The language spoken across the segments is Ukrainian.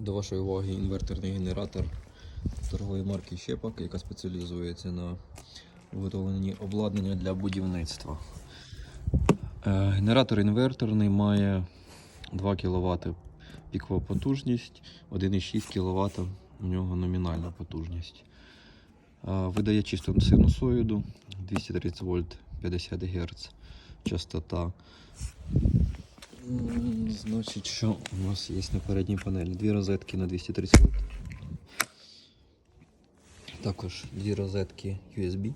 До вашої уваги інверторний генератор торгової марки Щепак, яка спеціалізується на виготовленні обладнання для будівництва. Е, Генератор інверторний має 2 кВт пікова потужність, 1,6 кВт у нього номінальна потужність. Е, Видає чисту синусоїду 230 вольт 50 Гц частота. Значить, що у нас є на передній панелі? Дві розетки на 230 вольт. Також дві розетки USB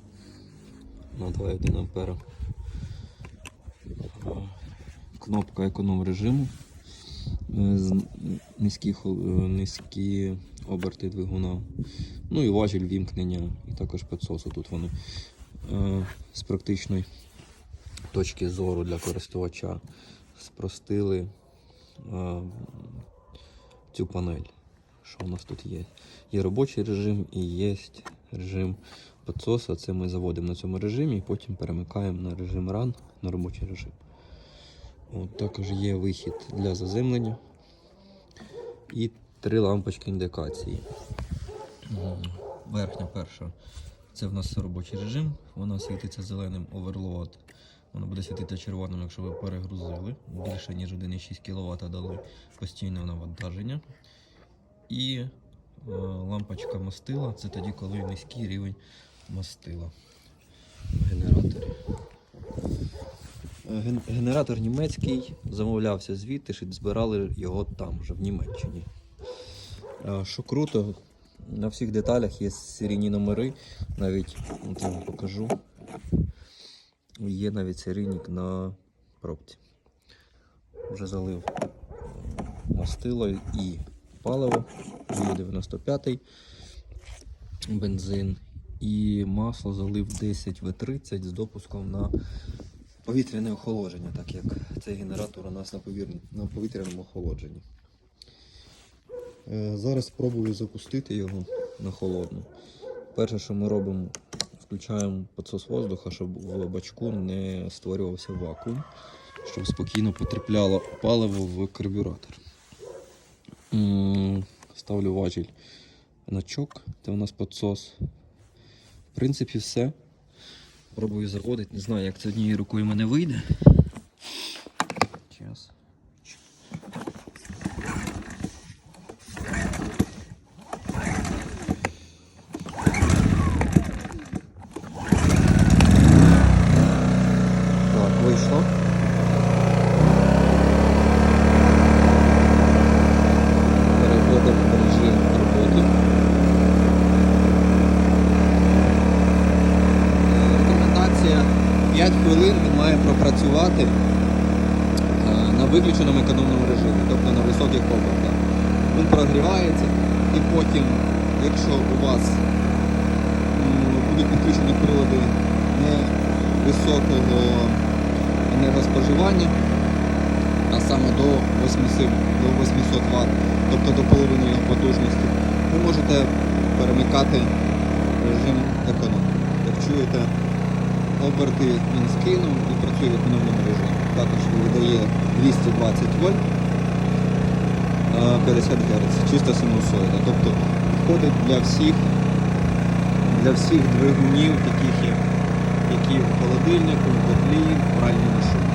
на 2,1 ампера. Кнопка економ режиму. Е, Низькі, е, низькі оберти двигуна. Ну і важіль вімкнення, і також підсоси. Тут вони е, з практичної точки зору для користувача спростили е, цю панель. Що у нас тут є? Є робочий режим і є режим підсоса. Це ми заводимо на цьому режимі і потім перемикаємо на режим RAN на робочий режим. От, також є вихід для заземлення і три лампочки індикації. Верхня перша це в нас робочий режим. Вона світиться зеленим оверлоад. Воно буде світити червоним, якщо ви перегрузили. Більше ніж 1,6 кВт дали постійне навантаження. І е, лампочка мастила це тоді, коли низький рівень мастила в. Е, ген- Генератор німецький замовлявся звідти, що збирали його там, вже в Німеччині. Е, Що круто, на всіх деталях є серійні номери, навіть я вам покажу. Є навіть серійник на пробці. Вже залив е, мастило і паливо, 95 бензин і масло залив 10 В30 з допуском на повітряне охолодження, так як цей генератор у нас на, повір- на повітряному охолодженні. Е, Зараз спробую запустити його на холодну. Перше, що ми робимо, включаємо підсос воздуха, щоб в бачку не створювався вакуум, щоб спокійно потрапляло паливо в карбюратор. Ставлю важіль на чок, це у нас підсос. В принципі, все. Пробую заводити. Не знаю, як це однією рукою мене вийде. Час. Так, вийшло. Переходимо в режим роботи. Е, Рекомендація 5 хвилин він має пропрацювати е, на виключеному економному режимі, тобто на високих обертах. Він прогрівається і потім, якщо у вас будуть підключені прилади невисокого енергоспоживання, а саме до 800, до 800 Вт, тобто до половини його потужності, ви можете перемикати режим економ. Як чуєте, оберти він скинув і працює в економному режимі. Також видає 220 вольт, е, 50 Гц, чиста синусоїда. Тобто підходить для всіх, для всіх двигунів, таких як які в холодильнику, в котлі, в пральній машині.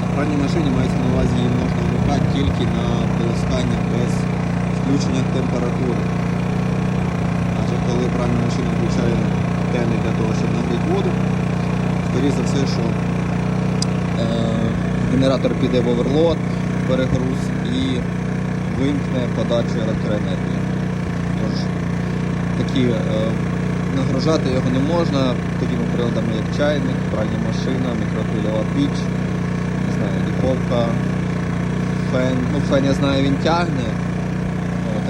На пральній машині мається на увазі її можна вмикати тільки на полоскання без включення температури. Адже коли пральна машина включає скоріше за все, що е, генератор піде в оверлоад, перегруз і вимкне подачу електроенергії. Тож такі е, нагружати його не можна такими приладами, як чайник, пральна машина, мікрохвильова піч, не знаю, духовка, фен. Ну, фен я знаю, він тягне,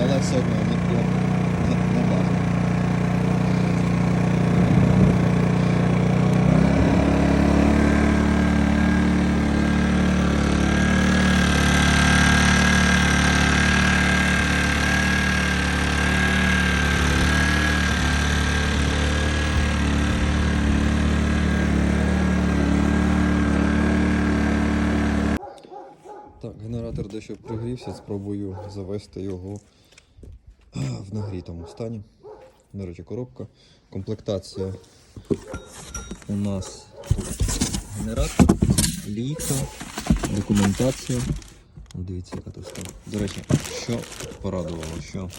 але все одно ніхто не, не бажано. Так, дещо пригрівся, спробую завести його в нагрітому стані. До речі, коробка. Комплектація у нас генератор, лійка, документація. Дивіться, яка тут стала. До речі, що порадувало, що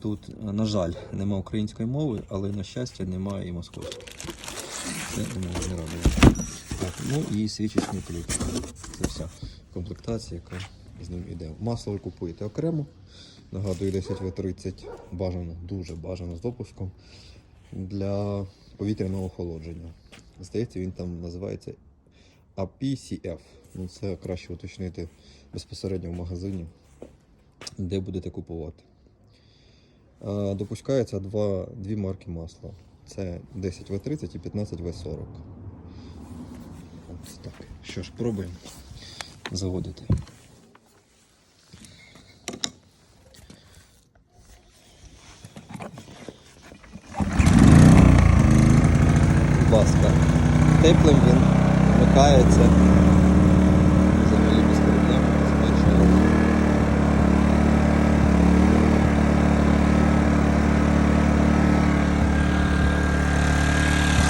тут, на жаль, нема української мови, але на щастя немає і московської. Не радує. Так, ну і свічечний кліп. Це вся комплектація, яка з ним йде. Масло ви купуєте окремо. Нагадую, 10В30 бажано, дуже бажано з допуском для повітряного охолодження. Здається, він там називається APCF. Ну, це краще уточнити безпосередньо в магазині, де будете купувати. Допускається два, дві марки масла. Це 10В30 і 15В40. От так. Що ж, пробуємо заводити. Будь ласка, теплим він вмикається. Взагалі без проблем з першого разу.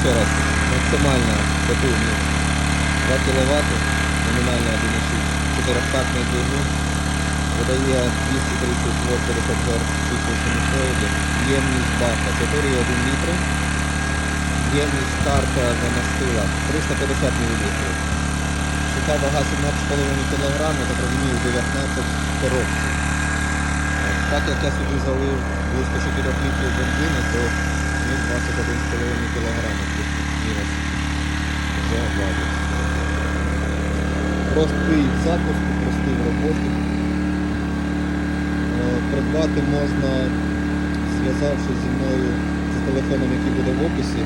Ще раз, максимальна потужність 2 кВт, номінальна 1,6, 4-тактний двигун, видає 230 Вт 50 Гц числа синусоїди, ємність бака 4,1 літри, ємність старта замастила 350 мл. Суха вага 17,5 кг, так розумію, 19 коробців. Так як я сюди залив близько 4 літрів бензину, то 21,5 кг мінус вже владить. Простий в запуску, простий в роботі. Е, Придбати можна, зв'язавшись зі мною за телефоном, який буде в описі.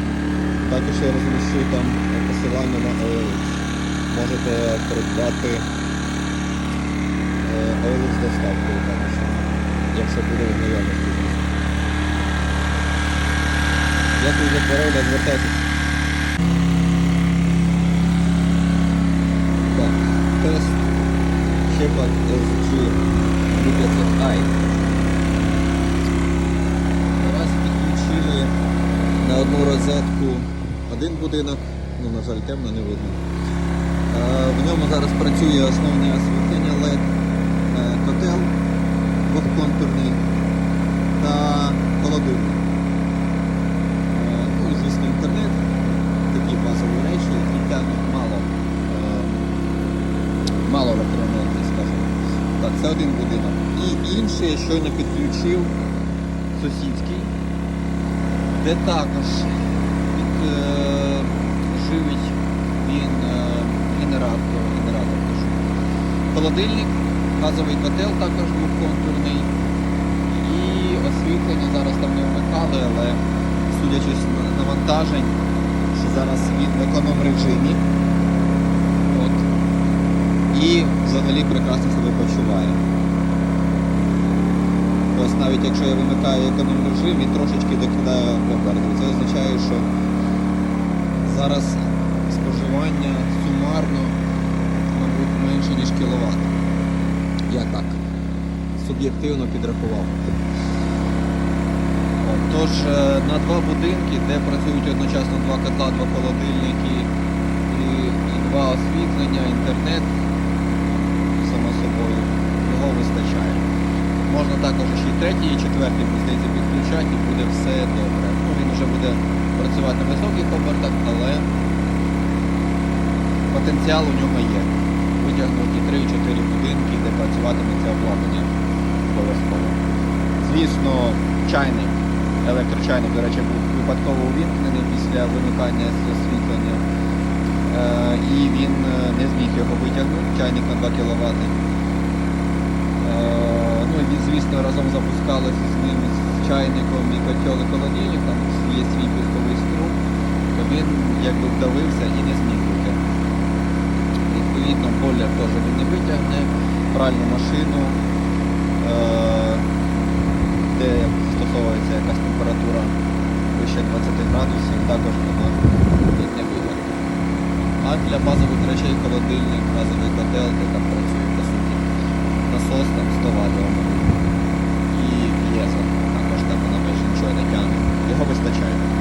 Також я розміщу там посилання на OLX. Можете придбати е, OLX доставкою також, якщо буде в наявності. Дякую за перегляд, звертайтесь. Так, тест Shepard SG 15i. Наразі підключили на одну розетку один будинок, ну на жаль темно не видно. Е, В ньому зараз працює основне освітлення LED, е, котел двохконтурний та холодильник. Е, Ну і звісно інтернет, такі базові речі, які тягнуть мало, е, мало електроенергії, скажімо. Так, це один будинок. І інший я щойно підключив сусідський, де також під, е, живить він е, генератор, генератор кажу. холодильник, газовий котел також двохконтурний. І освітлення зараз там не вмикали, але судячи з навантажень, що зараз він в економ режимі. І взагалі прекрасно себе почуває. Ось навіть якщо я вимикаю економ режим, він трошечки докидає обертів. Це означає, що зараз споживання сумарно, мабуть, менше, ніж кіловат. Я так суб'єктивно підрахував. Тож е, на два будинки, де працюють одночасно два котла, два холодильники і, і два освітлення, інтернет, його вистачає. Можна також ще й третій, і четвертий, здається, підключати і буде все добре. Ну, він вже буде працювати на високих обертах, але потенціал у нього є. Витягнуті 3-4 будинки, де працюватиме це обладнання обов'язково. Звісно, чайник, електрочайник, до речі, був випадково увімкнений після вимикання з освітлення. Е, і він е, не зміг його витягнути, чайник на 2 кВт. Е, ну і він, звісно, разом запускалося з ним з чайником і котел холодильник, там є свій пусковий струм, то він якби вдавився і не зміг витягнути. Відповідно, бойлер теж він не витягне, пральну машину, е, де стосовується якась температура вище 20 градусів, також вона не витягне. А для базових речей холодильник, газовий котел, де там працює по суті насос там 100 Вт. Також так вона майже нічого не тягне. Його вистачає.